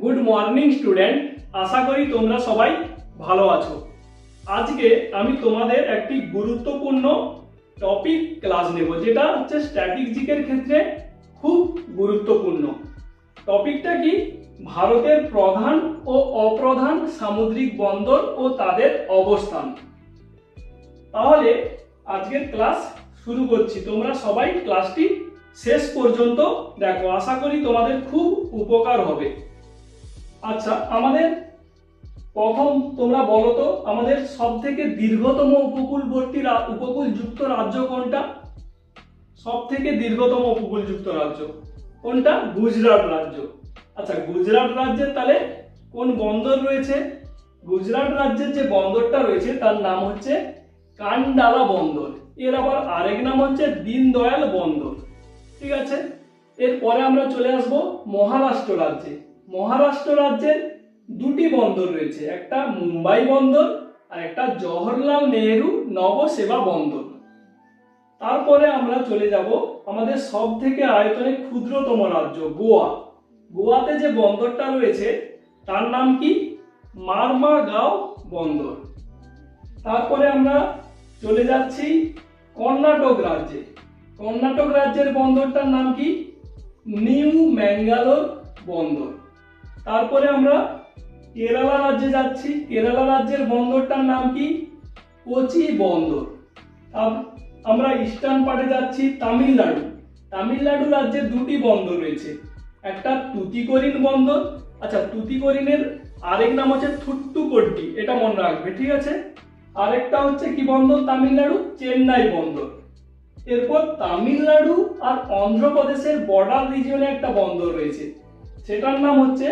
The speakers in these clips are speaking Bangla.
গুড মর্নিং স্টুডেন্ট আশা করি তোমরা সবাই ভালো আছো। আজকে আমি তোমাদের একটি গুরুত্বপূর্ণ টপিক ক্লাস নেব, যেটা হচ্ছে স্ট্র্যাটেজিকের ক্ষেত্রে খুব গুরুত্বপূর্ণ। টপিকটা কি? ভারতের প্রধান ও অপ্রধান সামুদ্রিক বন্দর ও তাদের অবস্থান। তাহলে আজকের ক্লাস শুরু করছি। তোমরা সবাই ক্লাসটি শেষ পর্যন্ত দেখো। আশা করি তোমাদের খুব উপকার হবে। আচ্ছা আমাদের প্রথম তোমরা বলো তো, আমাদের সব থেকে দীর্ঘতম উপকূলবর্তী উপকূলযুক্ত রাজ্য কোনটা? সব থেকে দীর্ঘতম উপকূলযুক্ত রাজ্য কোনটা? গুজরাট রাজ্য। আচ্ছা গুজরাট রাজ্যের তাহলে কোন বন্দর রয়েছে? গুজরাট রাজ্যের যে বন্দরটা রয়েছে, তার নাম হচ্ছে কান্ডালা বন্দর। এর আবার আরেক নাম হচ্ছে দীনদয়াল বন্দর। ঠিক আছে? এরপরে আমরা চলে আসব মহারাষ্ট্র রাজ্যে। মহারাষ্ট্র রাজ্যের দুটি বন্দর রয়েছে, একটা মুম্বাই বন্দর আর একটা জওহরলাল নেহেরু নবসেবা বন্দর। তারপরে আমরা চলে যাব আমাদের সব থেকে আয়তনে ক্ষুদ্রতম রাজ্য, গোয়া। গোয়াতে যে বন্দরটা রয়েছে, তার নাম কি? মারমাগাঁও বন্দর। তারপরে আমরা চলে যাচ্ছি কর্ণাটক রাজ্যে। কর্ণাটক রাজ্যের বন্দরটার নাম কি? নিউ ম্যাঙ্গালোর বন্দর। তারপরে আমরা কেরালা রাজ্যে যাচ্ছি। কেরালা রাজ্যের বন্দরটার নাম কি? কোচি বন্দর। আমরা ইস্টার্ন পার্টে যাচ্ছি তামিলনাড়ু। তামিলনাড়ু রাজ্যের দুটি বন্দর রয়েছে। একটা তুতিকোরিন বন্দর। আচ্ছা তুতিকোরিনের আরেক নাম হচ্ছে থুট্টুকড্ডি। এটা মনে রাখবে, ঠিক আছে? আরেকটা হচ্ছে কি বন্দর? তামিলনাড়ু চেন্নাই বন্দর। এরপর তামিলনাড়ু আর অন্ধ্রপ্রদেশের বর্ডার রিজিয়নে একটা বন্দর রয়েছে। সেটার নাম হচ্ছে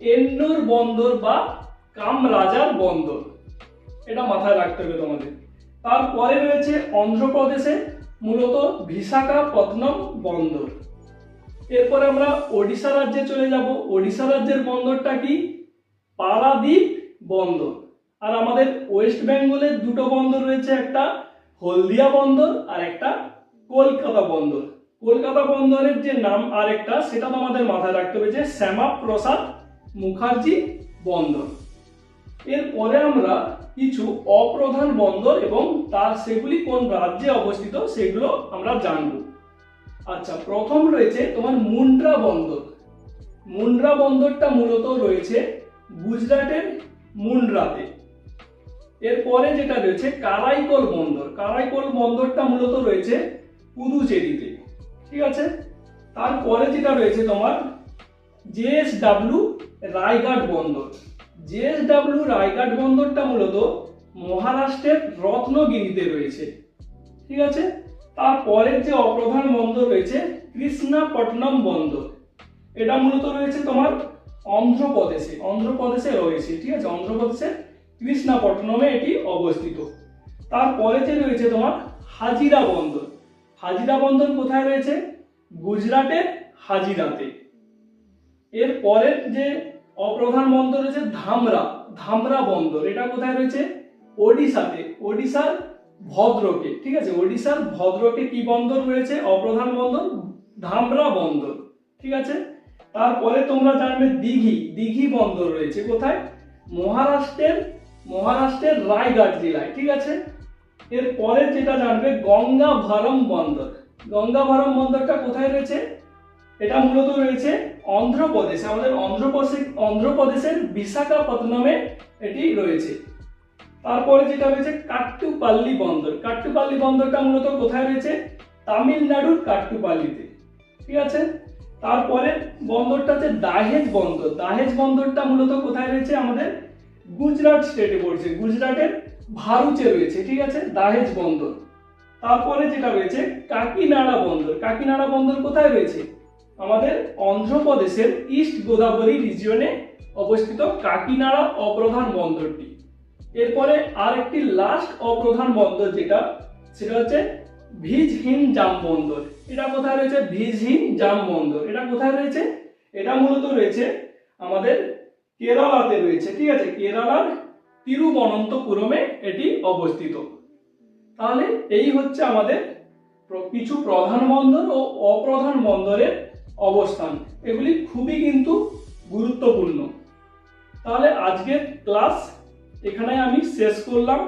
এন্নুর বন্দর বা কামরাজার বন্দর। এটা মাথায় রাখতে হবে তোমাদের। তারপরে রয়েছে অন্ধ্রপ্রদেশে মূলত বিশাখাপত্তনম বন্দর। এরপরে আমরা ওড়িশা রাজ্যে চলে যাব। ওড়িশা রাজ্যের বন্দরটা কি? পারাদ্বীপ বন্দর। আর আমাদের ওয়েস্ট বেঙ্গলের দুটো বন্দর রয়েছে, একটা হলদিয়া বন্দর আর একটা কলকাতা বন্দর। কলকাতা বন্দরের যে নাম আরেকটা সেটা তো আমাদের মাথায় রাখতে হবে যে শ্যামা প্রসাদ মুখার্জি বন্দর। এরপরে আমরা কিছু অপ্রধান বন্দর এবং তার সেগুলি কোন রাজ্যে অবস্থিত সেগুলো আমরা জানব। আচ্ছা প্রথম রয়েছে তোমার মুন্ড্রা বন্দর। মুন্ড্রা বন্দরটা মূলত রয়েছে গুজরাটের মুন্ড্রাতে। এরপরে যেটা রয়েছে কারাইকল বন্দর। কারাইকল বন্দরটা মূলত রয়েছে পুদুচেরিতে। ঠিক আছে? তারপরে যেটা রয়েছে তোমার জেএসডাব্লিউ রায়গড় বন্দর। জেএসডাব্লিউ রায়গড় বন্দরটা মূলত মহারাষ্ট্রের রত্নগিরিতে রয়েছে। ঠিক আছে? তারপরের যে অপ্রধান বন্দর রয়েছে, কৃষ্ণাপট্টনম বন্দর। এটা মূলত রয়েছে তোমার অন্ধ্রপ্রদেশে। অন্ধ্রপ্রদেশে রয়েছে, ঠিক আছে? অন্ধ্রপ্রদেশে কৃষ্ণাপট্টনমে এটি অবস্থিত। তারপরে যে রয়েছে তোমার হাজিরা বন্দর। হাজিরা বন্দর কোথায় রয়েছে? গুজরাটের হাজিরাতে। এর পরের যে অপ্রধান বন্দর রয়েছে, ধামরা। ধামরা বন্দর। এটা কোথায় রয়েছে? ওডিশাতে। ওডিশার ভদ্রকে। ঠিক আছে? ওডিশার ভদ্রকে কি বন্দর রয়েছে? অপ্রধান বন্দর? ধামরা বন্দর। ঠিক আছে? তারপরে তোমরা জানবে দিঘি। দিঘি বন্দর রয়েছে কোথায়? মহারাষ্ট্রের মহারাষ্ট্রের রায়গড় জেলায়। ঠিক আছে? এর পরে যেটা জানবে, গঙ্গা ভারম বন্দর। গঙ্গা ভারম বন্দরটা কোথায় রয়েছে? এটা মূলত রয়েছে অন্ধ্রপ্রদেশে। আমাদের অন্ধ্রপ্রদেশ, অন্ধ্রপ্রদেশের বিশাখাপত্তনমে এটি রয়েছে। তারপরে যেটা রয়েছে, কাট্টুপাল্লি বন্দর। কাট্টুপাল্লি বন্দরটা মূলত কোথায় রয়েছে? তামিলনাড়ুর কাট্টুপাল্লিতে। ঠিক আছে? তারপরে বন্দরটা হচ্ছে দাহেজ বন্দর। দাহেজ বন্দরটা মূলত কোথায় রয়েছে? আমাদের গুজরাট স্টেটে পড়ছে। গুজরাটের ভারুচে রয়েছে, ঠিক আছে? দাহেজ বন্দর। তারপরে যেটা রয়েছে, কাকিনাড়া বন্দর। কাকিনাড়া বন্দর কোথায় রয়েছে? আমাদের অন্ধ্রপ্রদেশের ইস্ট গোদাবরী রিজিয়নে অবস্থিত কাকিনাড়া অপ্রধান বন্দরটি। এরপরে আর একটি লাস্ট অপ্রধান বন্দর যেটা, সেটা হচ্ছে ভিজহীন জাম বন্দর। এটা কোথায় রয়েছে? ভিজহীন জাম বন্দর। এটা কোথায় রয়েছে? এটা মূলত রয়েছে আমাদের কেরালাতে রয়েছে, ঠিক আছে? কেরালার তিরুবনন্তপুরমে এটি অবস্থিত। তাহলে এই হচ্ছে আমাদের কিছু প্রধান বন্দর ও অপ্রধান বন্দরের অবস্থান। এগুলি খুবই কিন্তু গুরুত্বপূর্ণ। তাহলে আজকের ক্লাস এখানে আমি শেষ করলাম।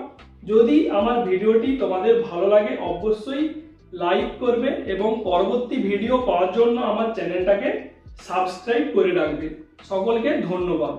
যদি আমার ভিডিওটি তোমাদের ভালো লাগে, অবশ্যই লাইক করবে এবং পরবর্তী ভিডিও পাওয়ার জন্য আমার চ্যানেলটাকে সাবস্ক্রাইব করে রাখবে। সকলকে ধন্যবাদ।